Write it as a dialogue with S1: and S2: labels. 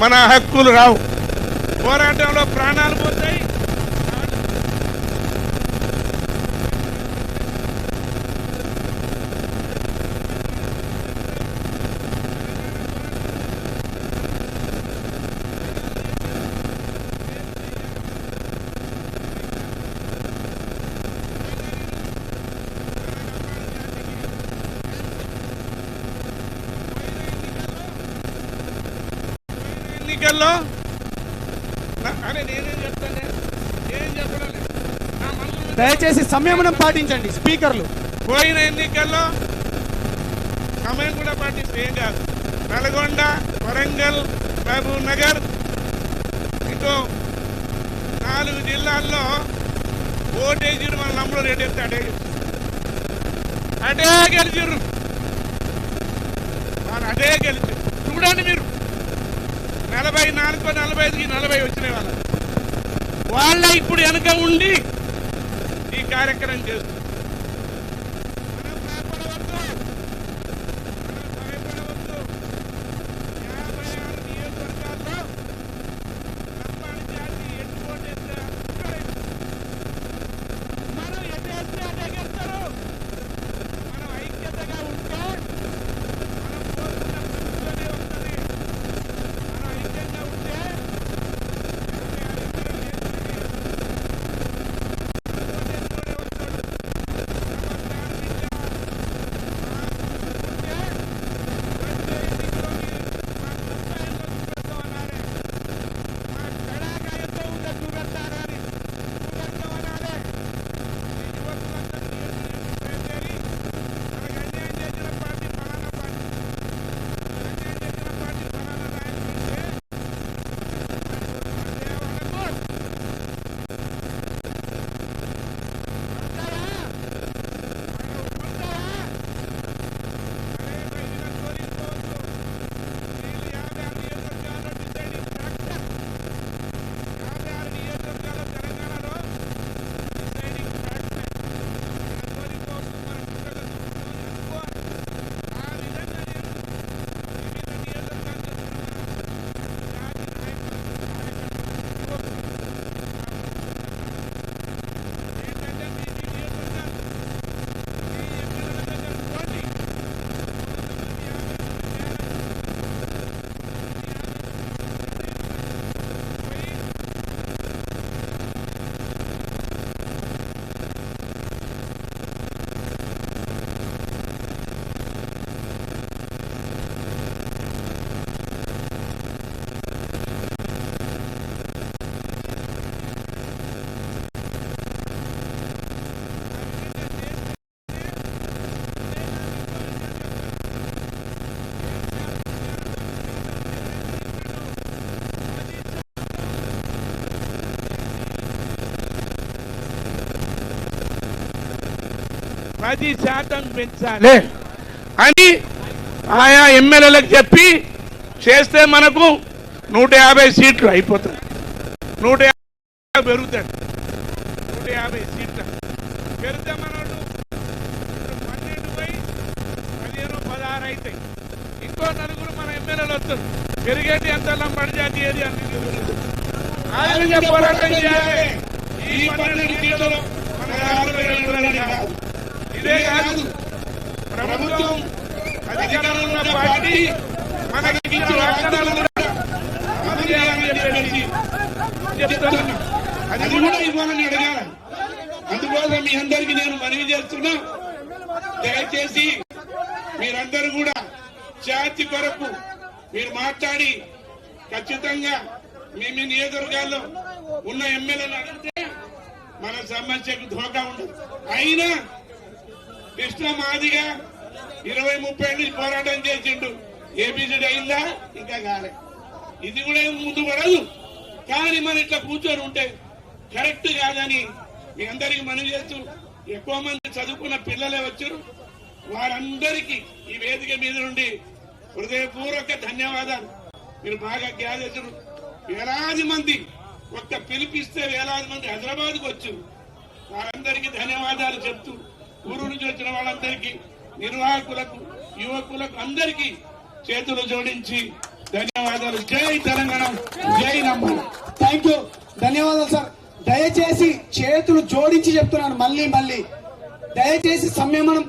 S1: మన హక్కులు రావు. పోరాటంలో ప్రాణాలు పోతాయి. ఎన్నికల్లో అరే నేనేం చెప్తానే? ఏం చెప్పడం
S2: దయచేసి సంయమనం పాటించండి స్పీకర్లు.
S1: పోయిన ఎన్నికల్లో సమయం కూడా పాటిస్తే ఏం కాదు. నల్గొండ వరంగల్ మహబూబ్ నగర్ ఇంకో నాలుగు జిల్లాల్లో ఓటేజీలు మన నమ్ముడు రేటు ఎత్తే అటే. అటే గెలిచిర్రు. వాళ్ళు అటే గెలిచారు. చూడండి మీరు. నలభై నాలుగు నలభై ఐదుకి నలభై వచ్చినాయి వాళ్ళ. వాళ్ళ ఇప్పుడు వెనక ఉండి ఈ కార్యక్రమం చేస్తారు పది శాతం పెంచాలి. అని ఆయా ఎమ్మెల్యేలకు చెప్పి చేస్తే మనకు నూట యాభై సీట్లు అయిపోతాయి. నూట యాభై పెరుగుతాయి. నూట యాభై సీట్లు. పెరిగితే మనోడు పన్నెండు పోయి పదిహేను పదహారు అవుతాయి ఇంకో నలుగురు మన ఎమ్మెల్యేలు వస్తారు. పెరిగేటి ఎంత లంబడి జాతి ఏరియా ఆయన పోరాటం చేయాలి. ఈ పన్నెండు సీట్లలో మన యాభై రెండు కాదు. ఇదే కాదు. ప్రభుత్వం అధికారంలో ఉన్న పార్టీ మనకి వాగ్దానాలు కూడా అమలు చేయాలని చెప్పేసి చెప్తున్నాను. అది కూడా ఇవ్వాలని అడగాలి. అందుకోసం మీ అందరికీ నేను మనవి చేస్తున్నా. దయచేసి మీరందరూ కూడా జాతి కొరకు మీరు మాట్లాడి ఖచ్చితంగా మీ మీ నియోజకవర్గాల్లో ఉన్న ఎమ్మెల్యేలు అడిగితే మన సమస్యకు ధోకా ఉండదు. అయినా కృష్ణ మాదిగా ఇరవై ముప్పై ఏళ్ళు పోరాటం చేసిండు. ఏబిసిడి అయిందా? ఇంకా కాలే. ఇది కూడా ముందు పడదు. కానీ మన ఇట్లా కూర్చొని ఉంటే కరెక్ట్ కాదని మీ అందరికి మనవి చేస్తూ ఎక్కువ మంది చదువుకున్న పిల్లలే వచ్చారు. వారందరికీ ఈ వేదిక మీద నుండి హృదయపూర్వక ధన్యవాదాలు. మీరు బాగా గ్యాదెసరు వేలాది మంది ఒక్క పిలిపిస్తే వేలాది మంది హైదరాబాద్కు వచ్చారు. వారందరికీ ధన్యవాదాలు చెప్తూ ఊరు నుంచి వచ్చిన వాళ్ళందరికీ నిర్వాహకులకు యువకులకు అందరికీ చేతులు జోడించి ధన్యవాదాలు. జై తెలంగాణ జై నమ్మ.
S2: థ్యాంక్ యూ ధన్యవాదాలు సార్ దయచేసి చేతులు జోడించి చెప్తున్నాను మళ్ళీ మళ్ళీ. దయచేసి సంయమనం